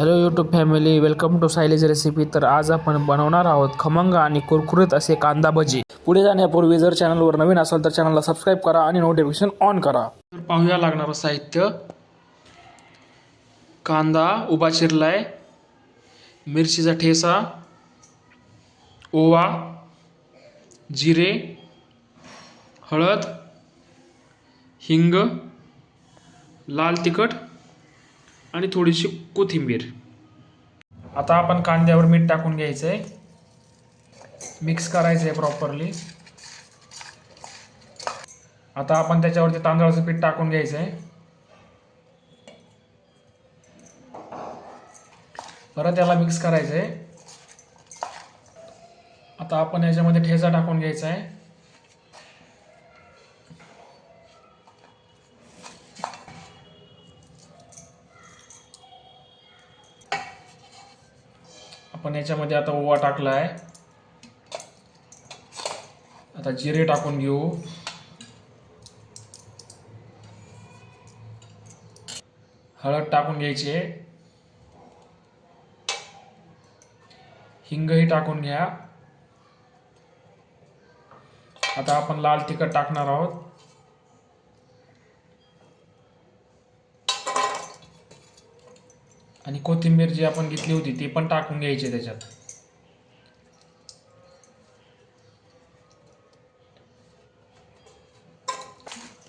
Hello YouTube family welcome to Sayli's recipe तर आज आपण बनवणार आहोत खमंग आणि कुरकुरीत असे कांदा भजी. पुढे जाण्यापूर्वी जर चॅनलवर नवीन असाल तर चॅनलला सबस्क्राईब करा आणि नोटिफिकेशन ऑन करा. तर पाहूया लागणारं साहित्य. कांदा उभा चिरलाय. मिरचीचा ठेसा ओवा. जिरे. हळद. हिंग. लाल तिखट. आणि थोडीशी कोथिंबीर. आता आपण कांद्यावर मीठ टाकून घ्यायचं आहे मिक्स करायचं आहे प्रॉपरली आता आपण त्याच्यावरती तांदळाचं पीठ टाकून घ्यायचं आहे परत याला मिक्स करायचं आहे आता आपण याच्यामध्ये ठेचा टाकून घ्यायचा आहे आपण याच्यामध्ये आता ओवा टाकला आहे आता जिरे टाकून घेऊ. हळद टाकून घ्यायची. हिंगही टाकून घ्या. आता आपण लाल तिखट टाकणार आहोत. आणि कोथिंबीर जी आपण घेतली होती ती पण टाकून घ्यायची त्याच्यात.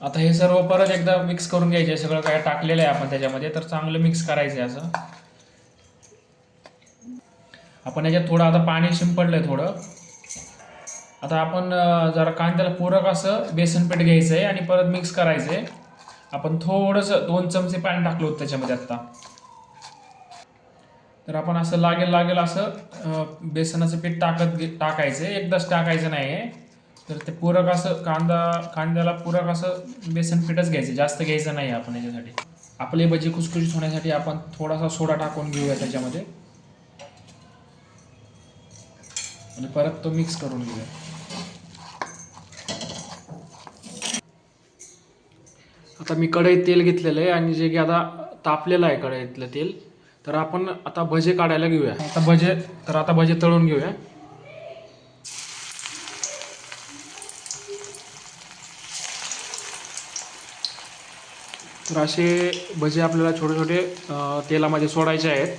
आता हे सर्व परत एकदा मिक्स करून घ्यायचे सगळं काय टाकलेलं आहे आपण त्याच्यामध्ये तर चांगलं मिक्स करायचं आहे असं. आपण याच्यात थोडं आता पाणी शिंपडलंय थोडं. आता आपण जरा कांद्याला पूरक असं बेसन पीठ घ्यायचं आहे आणि परत मिक्स करायचं आहे आपण थोडंसं दोन चमचे पाणी टाकलं होतं त्याच्यामध्ये आत्ता. तर आपण असं लागेल लागेल असं बेसनाचं पीठ टाकत टाकायचं. आहे एकदाच टाकायचं नाही आहे तर ते पूरक असं कांदा कांद्याला पूरक असं बेसन पीठच घ्यायचं. जास्त घ्यायचं नाही आपण याच्यासाठी. आपली भजी खुसखुशीत होण्यासाठी आपण थोडासा सोडा टाकून घेऊया त्याच्यामध्ये. आणि परत तो मिक्स करून घेऊया. आता मी कढईत तेल घेतलेलं आहे आणि जे की आता तापलेलं आहे कढईतलं तेल. तर आपण आता भजे काढायला घेऊया. आता भजे तर आता भजे तळून घेऊया. तर असे भजे आपल्याला छोटे छोटे तेलामध्ये सोडायचे आहेत.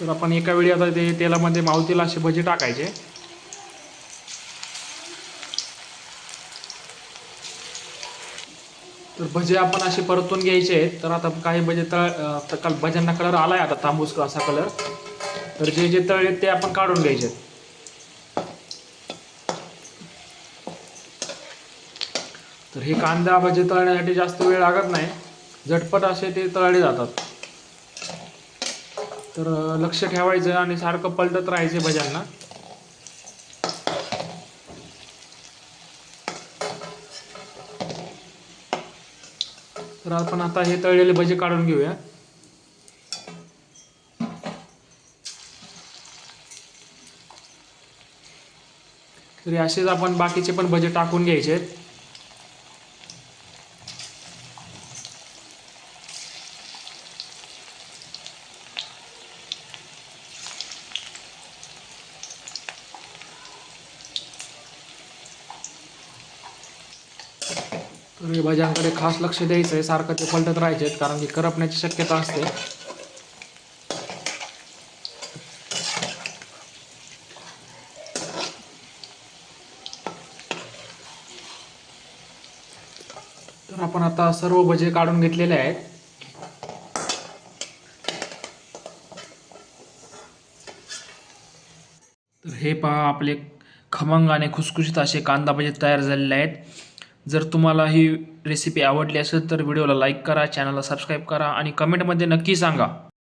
तर आपण एका वेळी आता ते तेलामध्ये मावतील असे भजे टाकायचे. तर भजे आपण असे परतून घ्यायचे आहेत. तर आता काही भजे तळ तर काल भज्यांना कलर आलाय आता तांबूस असा कलर. तर जे जे तळले ते आपण काढून घ्यायचे आहेत. तर हे कांदा भजे तळण्यासाठी जास्त वेळ लागत नाही. झटपट असे ते तळले जातात. तर लक्ष ठेवायचं आणि सारखं पलटत राहायचे भज्यांना. तर आपण आता हे तळलेले भजे काढून घेऊया. तरी असेच आपण बाकीचे पण भजे टाकून घ्यायचे आहेत तर हे भज्यांकडे खास लक्ष द्यायचं आहे. सारखं ते पलटत राहायचे कारण की करपण्याची शक्यता असते. तर आपण आता सर्व भजे काढून घेतलेले आहेत. तर हे पहा आपले खमंग आणि खुसखुशीत असे कांदा भजे तयार झालेले आहेत. जर तुम्हाला ही रेसिपी आवडली असेल तर व्हिडिओला लाईक करा चॅनलला सबस्क्राईब करा आणि कमेंटमध्ये नक्की सांगा.